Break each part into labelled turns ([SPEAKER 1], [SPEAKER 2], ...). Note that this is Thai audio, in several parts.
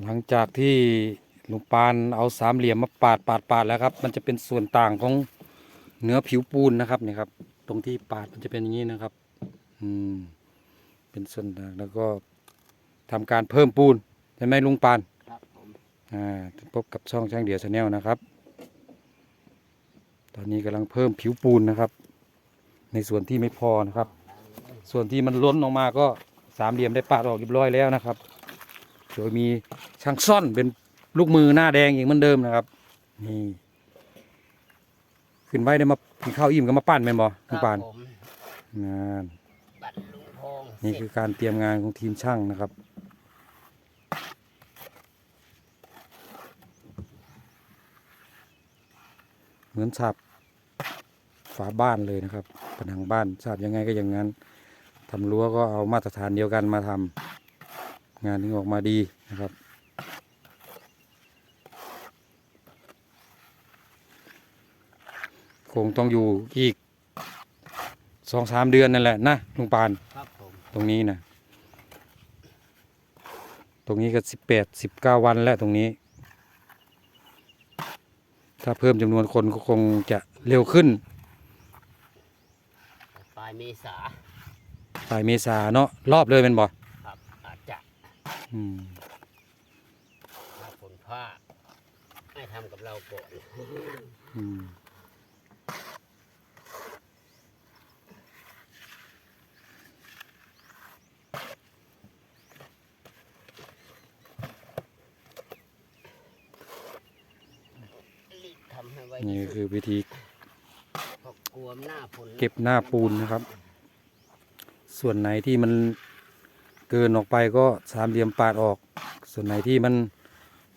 [SPEAKER 1] หลังจากที่ลุงปานเอาสามเหลี่ยมมาปาดปาดปาดแล้วครับ มันจะเป็นส่วนต่างของเนื้อผิวปูนนะครับเนี่ยครับ ตรงที่ปาดมันจะเป็นอย่างนี้นะครับ อืม เป็นส่วนต่างแล้วก็ทำการเพิ่มปูนใช่ไหมลุงปาน
[SPEAKER 2] ครับผม
[SPEAKER 1] อ่าพบกับช่องช่างเดียวชาแนลนะครับ ตอนนี้กำลังเพิ่มผิวปูนนะครับ ในส่วนที่ไม่พอนะครับ ส่วนที่มันล้นออกมาก็สามเหลี่ยมได้ปาดออกเรียบร้อยแล้วนะครับ โดยมีช่างซ่อนเป็นลูกมือหน้าแดงอย่างเหมือนเดิมนะครับ นี่ ขึ้นไว้ได้มากินข้าวอิ่มก็มาปั้นแม่นบ่
[SPEAKER 2] ค
[SPEAKER 1] ลุ
[SPEAKER 2] รั
[SPEAKER 1] ง
[SPEAKER 2] บ
[SPEAKER 1] ปาน
[SPEAKER 2] ผม
[SPEAKER 1] งาน
[SPEAKER 2] บัตรลุงพง
[SPEAKER 1] นี่
[SPEAKER 2] เสร็
[SPEAKER 1] คื
[SPEAKER 2] จ
[SPEAKER 1] อการเตรียมงานของทีมช่างนะครับ เหมือนฉาบฝาบ้านเลยนะครับผนังบ้านฉาบยังไงก็อย่างนั้นทำรั้วก็เอามาตรฐานเดียวกันมาทำ งานถึงออกมาดีนะครับ คงต้องอยู่อีกสองสามเดือนนั่นแหละนะลุงปาน
[SPEAKER 2] ครับผม
[SPEAKER 1] ตรงนี้นะตรงนี้ก็สิบแปดสิบเก้าวันแล้วตรงนี้ ถ้าเพิ่มจำนวนคนก็คงจะเร็วขึ้น
[SPEAKER 2] ปลายเมษา
[SPEAKER 1] ปลายเมษาเนาะรอบเลยเป็นบ่
[SPEAKER 2] ครับอาจจะ
[SPEAKER 1] อืม
[SPEAKER 2] ถ้าฝนผ้าให้ทำกับเราก่อน
[SPEAKER 1] อืม
[SPEAKER 2] รีบทำให้ไว
[SPEAKER 1] นี่
[SPEAKER 2] ที่สุด
[SPEAKER 1] คือวิธี
[SPEAKER 2] เพราะกลัวหน้าฝน
[SPEAKER 1] เก็บหน้าปูนนะครับ ส่วนไหนที่มัน เกินออกไปก็สามเหลี่ยมปาดออก ส่วนไหนที่มัน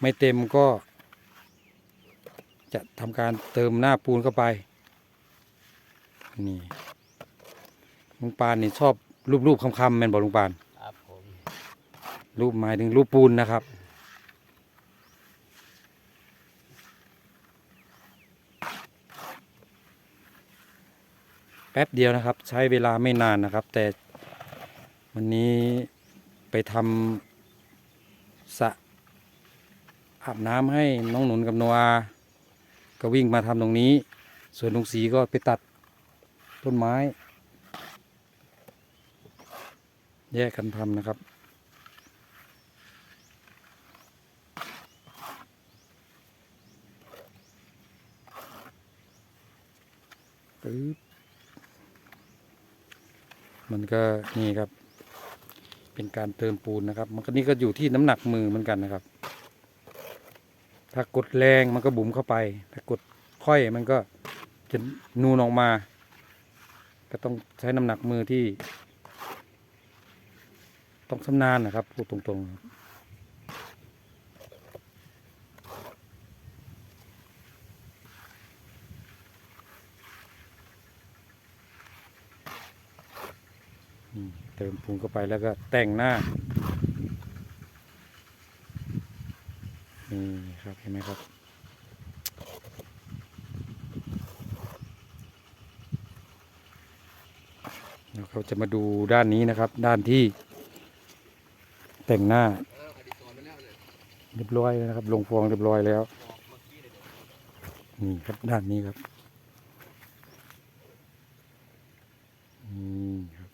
[SPEAKER 1] ไม่เต็มก็ จะทำการเติมหน้าปูนเข้าไป นี่ลุงปานนี่ชอบรูปๆคำๆแม่นบอกลุงปาน
[SPEAKER 2] ครับผม
[SPEAKER 1] รูปหมายถึงรูปปูนนะครับ แป๊บเดียวนะครับ ใช้เวลาไม่นานนะครับ แต่วันนี้ ไปทำสระอาบน้ำให้น้องหนุนกับโนอาก็วิ่งมาทำตรงนี้ ส่วนลุงสีก็ไปตัดต้นไม้ แยกกันทำนะครับปึ๊บมันก็นี่ครับ เป็นการเติมปูนนะครับ มันก็นี่ก็อยู่ที่น้ำหนักมือเหมือนกันนะครับ ถ้ากดแรงมันก็บุ๋มเข้าไป ถ้ากดค่อยมันก็จะนูนออกมา ก็ต้องใช้น้ำหนักมือที่ ต้องชำนาญนะครับพูดตรงๆครับอืม เติมปูนเข้าไปแล้วก็แต่งหน้านี่ครับเห็นไหมครับเดี๋ยวเขาจะมาดูด้านนี้นะครับ ด้านที่ แต่งหน้า เรียบร้อยแล้วนะครับ ลงฟองเรียบร้อยแล้ว นี่ครับด้านนี้ครับนี่ครับ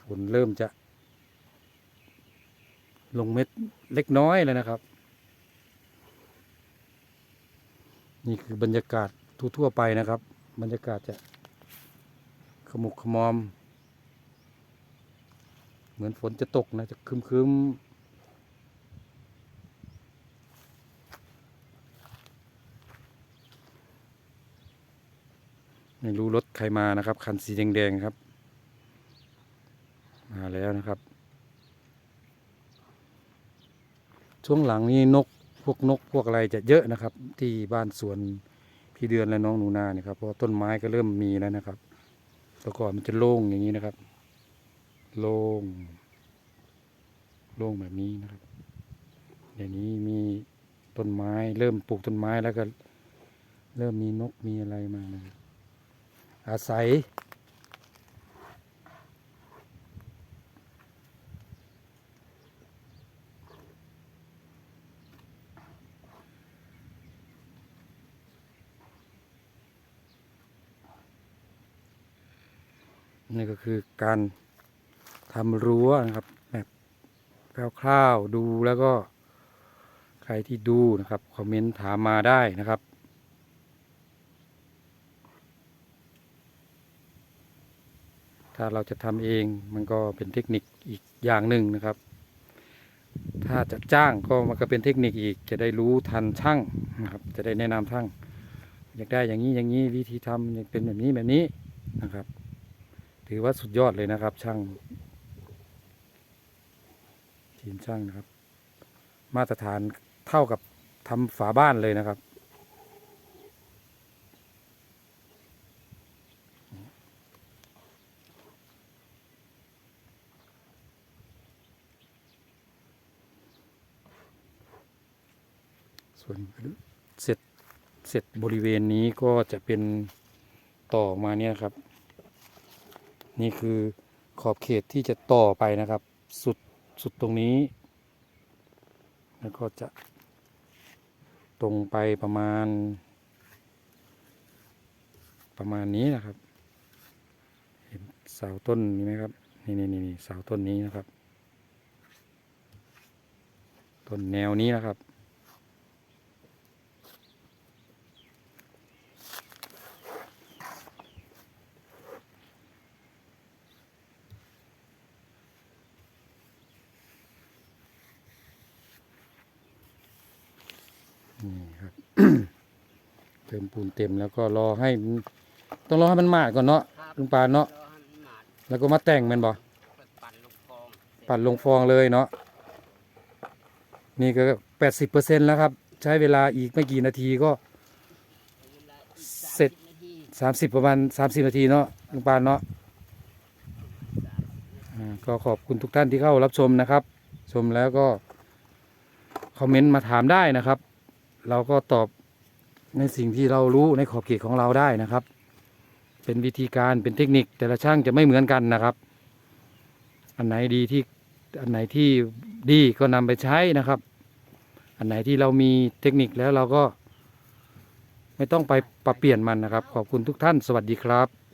[SPEAKER 1] ฝน เริ่มจะ ลงเม็ดเล็กน้อยแล้วนะครับ นี่คือบรรยากาศทั่วๆไปนะครับ บรรยากาศจะขมุกขมอม เหมือนฝนจะตกนะ จะคึมคึมๆไม่รู้รถใครมานะครับ คันสีแดงๆครับ นะครับ ช่วงหลังนี้นกพวกนกพวกอะไรจะเยอะนะครับ ที่บ้านสวนพี่เดือนและน้องหนูนาเนี่ยครับเพราะต้นไม้ก็เริ่มมีแล้วนะครับแต่ก่อนมันจะโล่งอย่างนี้นะครับ โล่งโล่งแบบนี้นะครับเดี๋ยวนี้มีต้นไม้ เริ่มปลูกต้นไม้แล้วก็ เริ่มมีนกมีอะไรมานะอาศัย นี่ก็คือการทำรั้วนะครับแบบคร่าวๆดูแล้วก็ใครที่ดูนะครับคอมเมนต์ถามมาได้นะครับถ้าเราจะทำเองมันก็เป็นเทคนิคอีกอย่างหนึ่งนะครับ ถ้าจะจ้างก็มันก็เป็นเทคนิคอีกจะได้รู้ทันช่างนะครับ จะได้แนะนำช่าง อยากได้อย่างนี้อย่างนี้วิธีทำอยากเป็นแบบนี้แบบนี้นะครับ ถือว่าสุดยอดเลยนะครับ ช่างทีมช่างนะครับ มาตรฐานเท่ากับทำฝาบ้านเลยนะครับ ส่วนเสร็จเสร็จบริเวณนี้ก็จะเป็นต่อมาเนี่ยครับ นี่คือขอบเขตที่จะต่อไปนะครับ สุดสุดตรงนี้ แล้วก็จะตรงไปประมาณ ประมาณนี้นะครับเห็นเสาต้นนี้ไหมครับ นี่นี่นี่นี่เสาต้นนี้นะครับ ต้นแนวนี้นะครับ นี่ครับ เติมปูนเต็มแล้วก็รอให้มันต้องรอให้มันมาดก่อนเนาะ
[SPEAKER 2] ครับ
[SPEAKER 1] ลุงปานเนาะ
[SPEAKER 2] รอให้มันหมาด
[SPEAKER 1] แล้วก็มาแต่งแมันบ่
[SPEAKER 2] ไปปั่นลูกฟอง
[SPEAKER 1] ปัดลงฟองเลยเนาะนี่ก็แปดสิบเปอร์เซ็นแล้วครับ ใช้เวลาอีกไม่กี่นาทีก็
[SPEAKER 2] เวลาอีก
[SPEAKER 1] เสร็จ
[SPEAKER 2] 30นาที
[SPEAKER 1] สามสิบประมาณสามสิบนาทีเนาะลุงปานเนาะอ่าก็ขอบคุณทุกท่านที่เข้ารับชมนะครับ ชมแล้วก็ คอมเมนต์มาถามได้นะครับ เราก็ตอบในสิ่งที่เรารู้ในขอบเขตของเราได้นะครับ เป็นวิธีการเป็นเทคนิคแต่ละช่างจะไม่เหมือนกันนะครับ อันไหนดีที่อันไหนที่ดีก็นำไปใช้นะครับ อันไหนที่เรามีเทคนิคแล้วเราก็ ไม่ต้องไปปรับเปลี่ยนมันนะครับ ขอบคุณทุกท่าน สวัสดีครับ